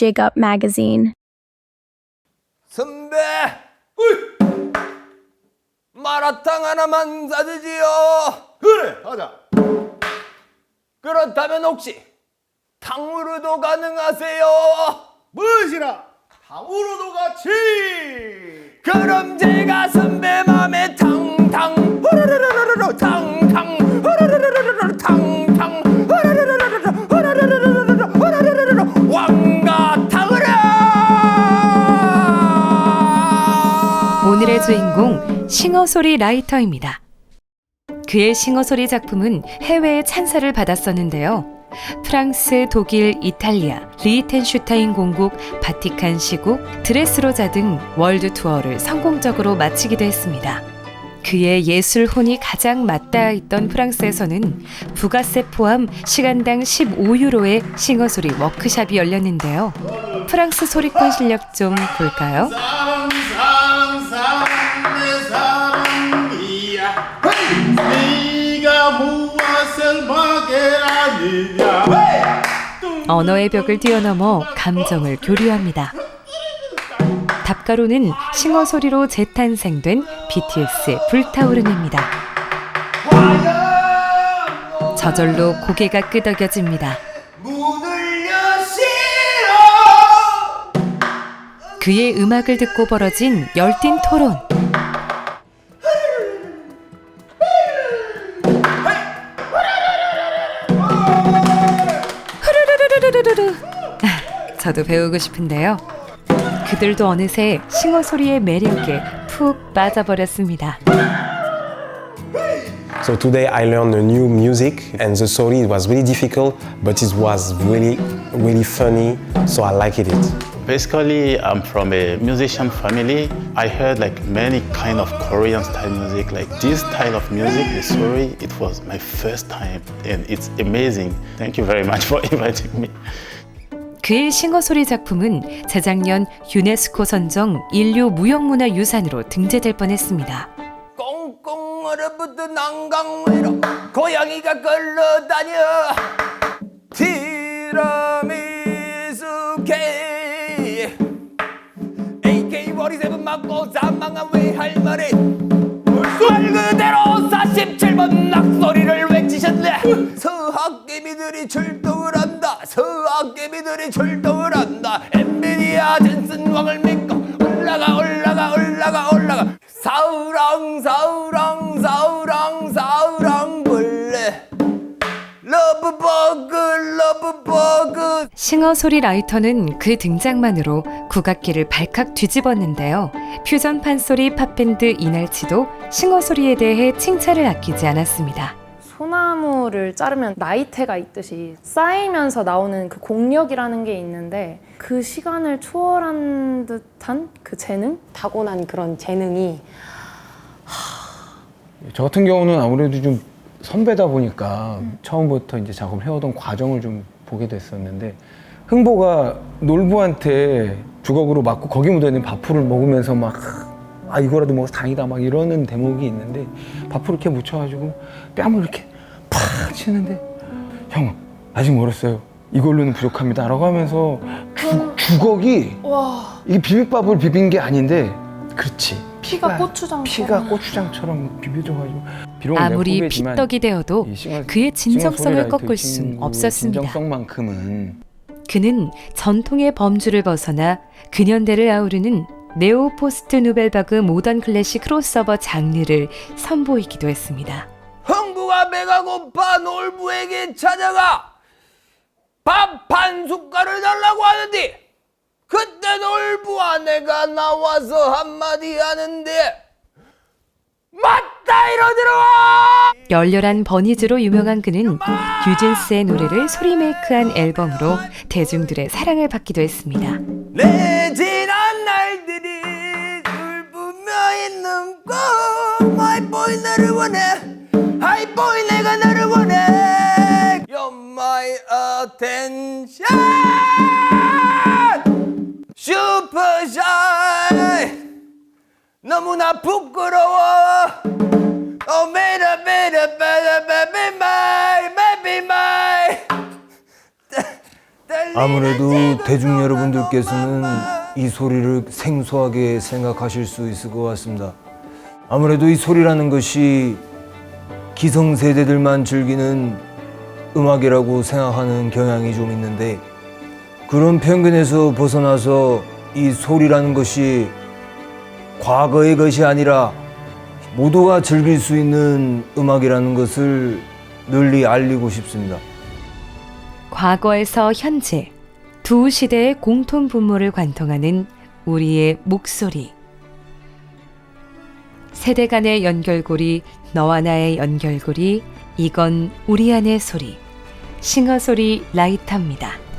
Jig Up magazine. 선배, 으이! 마라탕 하나만 사주지요. 그래 하자 그렇다면 혹시 탕후루도 가능하세요? 무엇이라 탕후루도 같이 싱어소리 라이터입니다. 그의 싱어소리 작품은 해외의 찬사를 받았었는데요. 프랑스, 독일, 이탈리아, 리히텐슈타인 공국, 바티칸 시국, 드레스로자 등 월드 투어를 성공적으로 마치기도 했습니다. 그의 예술 혼이 가장 맞닿아 있던 프랑스에서는 부가세 포함 시간당 15유로의 싱어소리 워크샵이 열렸는데요. 프랑스 소리꾼 실력 좀 볼까요? 언어의 벽을 뛰어넘어 감정을 교류합니다. 답가로는 싱어 소리로 재탄생된 BTS의 불타오르는입니다. 저절로 고개가 끄덕여집니다. 그의 음악을 듣고 벌어진 열띤 토론. 저도 배우고 싶은데요. 그들도 어느새 싱어 소리의 매력에 푹 빠져버렸습니다. So today I learned a new music and the story was really difficult, but it was really, really funny, so I liked it. Basically, I'm from a musician family. I heard like many kind of Korean style music, like this style of music, the story. It was my first time, and it's amazing. Thank you very much for inviting me. 그의 싱어소리 작품은 재작년 유네스코 선정 인류 무형문화 유산으로 등재될 뻔했습니다. 꽁꽁 얼어붙은 난강 위로 고양이가 걸러다녀. 티라미수 케이. AK47 맞고 사망한 외할머니 말 그대로 47번 낙소리를 외치셨네. 서학개미들이 출동을 서학개미들이 출동을 한다 엔비디아 젠슨 왕을 믿고 올라가 올라가 올라가 올라가 사우랑 사우랑 사우랑 사우랑 벌레 러브버그 러브버그 싱어 소리 라이터는 그 등장만으로 국악기를 발칵 뒤집었는데요. 퓨전 판소리 팝밴드 이날치도 싱어 소리에 대해 칭찬을 아끼지 않았습니다. 소나무를 자르면 나이테가 있듯이 쌓이면서 나오는 그 공력이라는 게 있는데 그 시간을 초월한 듯한 그 재능? 타고난 그런 재능이 저 같은 경우는 아무래도 좀 선배다 보니까 처음부터 이제 작업을 해오던 과정을 좀 보게 됐었는데 흥보가 놀부한테 주걱으로 맞고 거기 묻어있는 밥풀을 먹으면서 막 아 이거라도 먹어서 다행이다 막 이러는 대목이 있는데 밥풀을 이렇게 묻혀가지고 뺨을 이렇게 팍 치는데 형 아직 멀었어요 이걸로는 부족합니다 라고 하면서 주, 주걱이 이게 비빔밥을 비빈 게 아닌데 그렇지 피가 고추장처럼. 피가 고추장처럼 비벼져가지고 비록 아무리 후배지만 핏떡이 되어도 이 싱어- 그의 진정성을 싱어송라이터 꺾을 이순 친구의 없었습니다. 진정성만큼은 그는 전통의 범주를 벗어나 근현대를 아우르는 네오 포스트 누벨바그 모던 클래식 크로스오버 장르를 선보이기도 했습니다. 흥부가 배가 고파 놀부에게 찾아가 밥한 숟갈을 달라고 하는데 그때 놀부와 내가 나와서 한마디 하는데 맞다 이러더라! 열렬한 버니즈로 유명한 그는 뉴진스의 노래를 소리메이크한 앨범으로 대중들의 사랑을 받기도 했습니다. 내 지난 날들이 울부며 있는 꿈 하이보이 나를 원해 하이보이 내가 나를 원해 You're my attention 슈퍼샤이 너무나 부끄러워 Oh, better, better, better, baby, my, baby, my. 아무래도 대중 여러분들께서는 이 소리를 생소하게 생각하실 수 있을 것 같습니다. 아무래도 이 소리라는 것이 기성세대들만 즐기는 음악이라고 생각하는 경향이 좀 있는데 그런 편견에서 벗어나서 이 소리라는 것이 과거의 것이 아니라 모두가 즐길 수 있는 음악이라는 것을 널리 알리고 싶습니다. 과거에서 현재 두 시대의 공통 분모를 관통하는 우리의 목소리. 세대 간의 연결고리, 너와 나의 연결고리, 이건 우리 안의 소리. 싱어소리 라이터입니다.